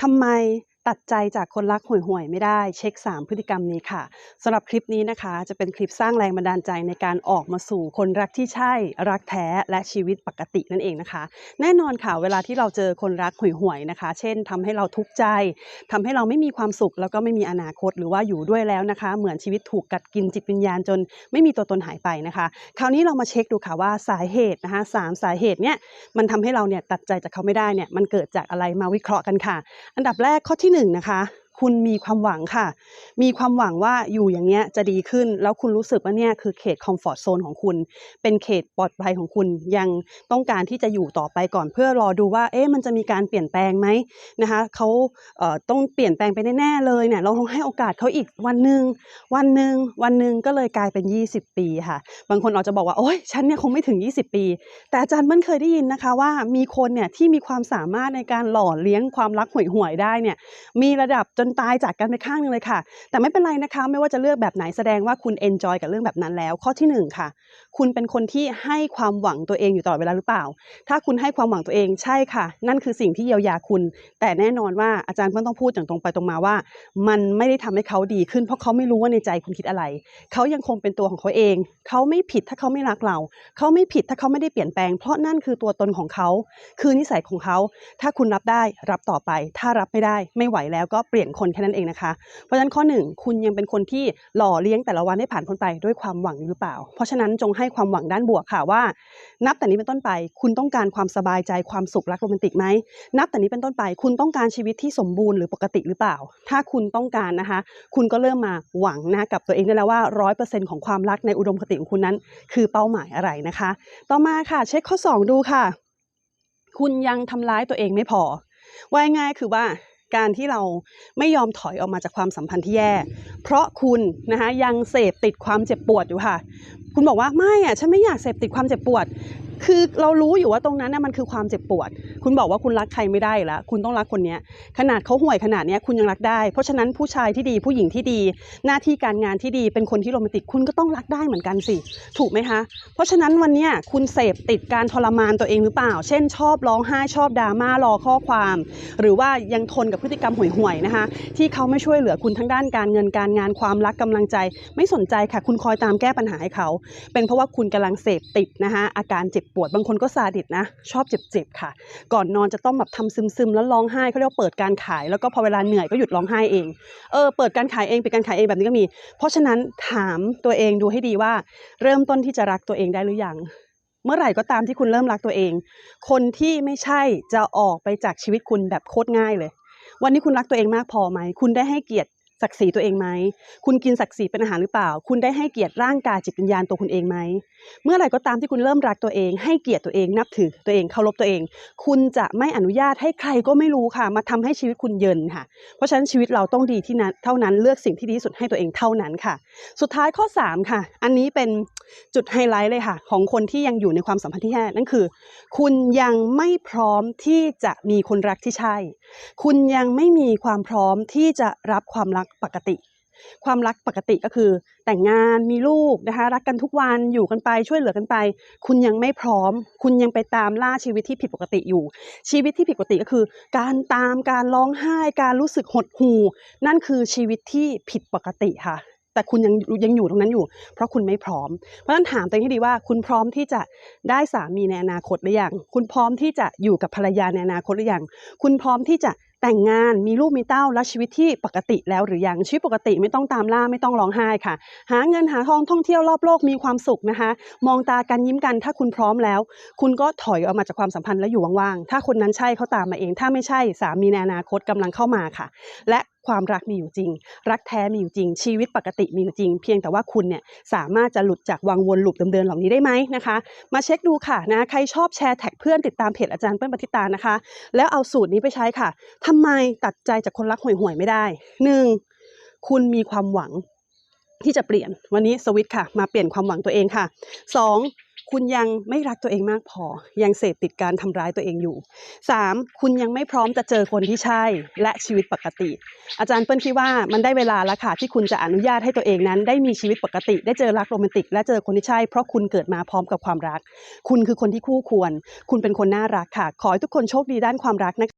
ทำไม ตัดใจจากคนรักห่วยๆ ไม่ได้เช็ค 3 พฤติกรรมนี้ค่ะสำหรับคลิปนี้นะคะ จะเป็นคลิปสร้างแรงบันดาลใจในการออกมาสู่คนรักที่ใช่ รักแท้และชีวิตปกตินั่นเองนะคะ แน่นอนค่ะ เวลาที่เราเจอคนรักห่วยๆนะคะ เช่นทำให้เราทุกข์ใจทำให้เราไม่มีความสุข แล้วก็ไม่มีอนาคตหรือว่าอยู่ด้วยแล้วนะคะ เหมือนชีวิตถูกกัดกินจิตวิญญาณจนไม่มีตัวตนหายไปนะคะ คราวนี้เรามาเช็คดูค่ะว่าสาเหตุนะคะสามสาเหตุเนี่ยมันทำให้เราเนี่ยตัดใจจากเขาไม่ได้เนี่ยมันเกิดจากอะไรมาวิเคราะห์กันค่ะ อันดับแรกข้อที่หนึ่งนะคะ คุณมีความหวังค่ะ มีความหวังว่าอยู่อย่างเงี้ยจะดีขึ้น แล้วคุณรู้สึกว่าเนี่ยคือเขตคอมฟอร์ทโซนของคุณ เป็นเขตปลอดภัยของคุณ ยังต้องการที่จะอยู่ต่อไปก่อนเพื่อรอดูว่า เอ๊ะมันจะมีการเปลี่ยนแปลงไหมนะคะเขาเอ่อต้องเปลี่ยนแปลงไปแน่ๆเลยเนี่ยเราต้องให้โอกาสเขาอีกวันหนึ่งวันหนึ่งวันหนึ่งก็เลยกลายเป็น 20 ปีค่ะ บางคนอาจจะบอกว่าโอ๊ยฉันเนี่ยคงไม่ถึง 20 ปี แต่อาจารย์เบิ้ลเคยได้ยินนะคะว่ามีคนเนี่ยที่มีความสามารถในการหล่อเลี้ยงความรักห่วยๆได้เนี่ยมีระดับจนตายจากกันไปข้างหนึงเลยค่ะ แต่ไม่เป็นไรนะคะ ไม่ว่าจะเลือกแบบไหนแสดงว่าคุณเอนจอยกับเรื่องแบบนั้นแล้ว ข้อที่หนึ่งค่ะ คุณเป็นคนที่ให้ความหวังตัวเองอยู่ตลอดเวลาหรือเปล่า ถ้าคุณให้ความหวังตัวเองใช่ค่ะ นั่นคือสิ่งที่เยียวยาคุณ แต่แน่นอนว่าอาจารย์เพิ่งต้องพูดอย่างตรงไปตรงมาว่า มันไม่ได้ทำให้เขาดีขึ้น เพราะเขาไม่รู้ว่าในใจคุณคิดอะไร เขายังคงเป็นตัวของเขาเอง เขาไม่ผิดถ้าเขาไม่รักเรา เขาไม่ผิดถ้าเขาไม่ได้เปลี่ยนแปลง เพราะนั่นคือตัวตนของเขา คือนิสัยของเขา ถ้าคุณรับได้รับต่อไป ถ้ารับไม่ได้ไม่ไหวแล้วก็เปลี่ยนคนแค่นั้นเองนะคะ เพราะฉะนั้นข้อหนึ่งคุณยังเป็นคนที่หล่อเลี้ยงแต่ละวันให้ผ่านพ้นไปด้วยความหวังหรือเปล่า เพราะฉะนั้นจงให้ความหวังด้านบวกค่ะว่า นับแต่นี้เป็นต้นไป คุณต้องการความสบายใจความสุขรักโรแมนติกไหมนับแต่นี้เป็นต้นไป คุณต้องการชีวิตที่สมบูรณ์หรือปกติหรือเปล่า ถ้าคุณต้องการนะคะ คุณก็เริ่มมาหวังนะกับตัวเองได้แล้วว่าร้อยเปอร์เซ็นต์ของความรักในอุดมคติของคุณนั้น คือเป้าหมายอะไรนะคะ ต่อมาค่ะ เช็คข้อ 2 ดูค่ะ คุณยังทำร้ายตัวเองไม่พอว่าง่ายคือว่า การที่เราไม่ยอมถอยออกมาจากความสัมพันธ์ที่แย่ เพราะคุณนะคะยังเสพติดความเจ็บปวดอยู่ค่ะ คุณบอกว่าไม่อะฉันไม่อยากเสพติดความเจ็บปวดคือเรารู้อยู่ว่าตรงนั้นน่ะมันคือความเจ็บปวด คุณบอกว่าคุณรักใครไม่ได้แล้วคุณต้องรักคนเนี้ย ขนาดเขาห่วยขนาดเนี้ยคุณยังรักได้ เพราะฉะนั้นผู้ชายที่ดีผู้หญิงที่ดี หน้าที่การงานที่ดีเป็นคนที่โรแมนติกคุณก็ต้องรักได้เหมือนกันสิ ถูกไหมคะ เพราะฉะนั้นวันเนี้ยคุณเสพติดการทรมานตัวเองหรือเปล่า เช่น ชอบร้องไห้ชอบดราม่ารอข้อความ หรือว่ายังทนกับพฤติกรรมห่วยๆนะคะ ที่เขาไม่ช่วยเหลือคุณทั้งด้านการเงินการงานความรักกำลังใจ ไม่สนใจค่ะ คุณคอยตามแก้ปัญหาให้เขา เป็นเพราะว่าคุณกำลังเสพติดนะคะอาการเจ็บปวด บางคนก็ซาดิสนะ ชอบเจ็บๆค่ะ ก่อนนอนจะต้องแบบทำซึมๆ แล้วร้องไห้เขาเรียกว่าเปิดการขาย แล้วก็พอเวลาเหนื่อยก็หยุดร้องไห้เอง เออ เปิดการขายเองเปิดการขายเองแบบนี้ก็มี เพราะฉะนั้นถามตัวเองดูให้ดีว่า เริ่มต้นที่จะรักตัวเองได้หรือยัง เมื่อไหร่ก็ตามที่คุณเริ่มรักตัวเอง คนที่ไม่ใช่จะออกไปจากชีวิตคุณแบบโคตรง่ายเลย วันนี้คุณรักตัวเองมากพอไหม คุณได้ให้เกียรติ ศักดิ์ศรีตัวเองไหม คุณกินศักดิ์ศรีเป็นอาหารหรือเปล่า คุณได้ให้เกียรติร่างกายจิตวิญญาณตัวคุณเองไหม เมื่อไหร่ก็ตามที่คุณเริ่มรักตัวเอง ให้เกียรติตัวเอง นับถือตัวเอง เคารพตัวเอง คุณจะไม่อนุญาตให้ใครก็ไม่รู้ค่ะ มาทำให้ชีวิตคุณเยินค่ะ เพราะฉะนั้นชีวิตเราต้องดีที่นั้นเท่านั้น เลือกสิ่งที่ดีสุดให้ตัวเองเท่านั้นค่ะ สุดท้ายข้อ 3 ค่ะ อันนี้เป็นจุดไฮไลท์เลยค่ะ ของคนที่ยังอยู่ในความสัมพันธ์ที่แย่นั่นคือ คุณยังไม่พร้อมที่จะมีคนรักที่ใช่ คุณยังไม่มีความพร้อมที่จะรับความรักปกติ ความรักปกติก็คือแต่งงานมีลูกนะคะรักกันทุกวันอยู่กันไปช่วยเหลือกันไป คุณยังไม่พร้อม คุณยังไปตามล่าชีวิตที่ผิดปกติอยู่ ชีวิตที่ผิดปกติก็คือ การตามการร้องไห้การรู้สึกหดหู่นั่นคือชีวิตที่ผิดปกติค่ะ แต่คุณยังยังอยู่ตรงนั้นอยู่ เพราะคุณไม่พร้อม เพราะฉะนั้นถามตัวเองให้ดีว่า คุณพร้อมที่จะได้สามีในอนาคตหรือยัง คุณพร้อมที่จะอยู่กับภรรยาในอนาคตหรือยัง คุณพร้อมที่จะแต่งงานมีลูกมีเต้าและชีวิตที่ปกติแล้วหรือยังชีวิตปกติไม่ต้องตามล่าไม่ต้องร้องไห้ค่ะ หาเงินหาทองท่องเที่ยวรอบโลกมีความสุขนะคะ มองตากันยิ้มกัน ถ้าคุณพร้อมแล้ว คุณก็ถอยออกมาจากความสัมพันธ์แล้วอยู่ว่างๆถ้าคนนั้นใช่เขาตามมาเอง ถ้าไม่ใช่สามีในอนาคตกำลังเข้ามาค่ะ และ ความรักมีอยู่จริง รักแท้มีอยู่จริง ชีวิตปกติมีอยู่จริง เพียงแต่ว่าคุณเนี่ยสามารถจะหลุดจากวังวนลูปเดิมๆเหล่านี้ได้ไหมนะคะ มาเช็คดูค่ะนะใครชอบแชร์แท็กเพื่อนติดตามเพจอาจารย์เปิ้ลปฏิตานะคะ แล้วเอาสูตรนี้ไปใช้ค่ะทำไมตัดใจจากคนรักห่วยๆไม่ได้หนึ่งคุณมีความหวังที่จะเปลี่ยนวันนี้สวิตค่ะ มาเปลี่ยนความหวังตัวเองค่ะสอง คุณยังไม่รักตัวเองมากพอ ยังเสพติดการทำร้ายตัวเองอยู่สามคุณยังไม่พร้อมจะเจอคนที่ใช่ และชีวิตปกติ อาจารย์เปิ้ลคิดว่ามันได้เวลาแล้วค่ะที่คุณจะอนุญาตให้ตัวเองนั้น ได้มีชีวิตปกติ ได้เจอรักโรแมนติก และเจอคนที่ใช่ เพราะคุณเกิดมาพร้อมกับความรัก คุณคือคนที่คู่ควร คุณเป็นคนน่ารักค่ะ ขอให้ทุกคนโชคดีด้านความรักนะคะ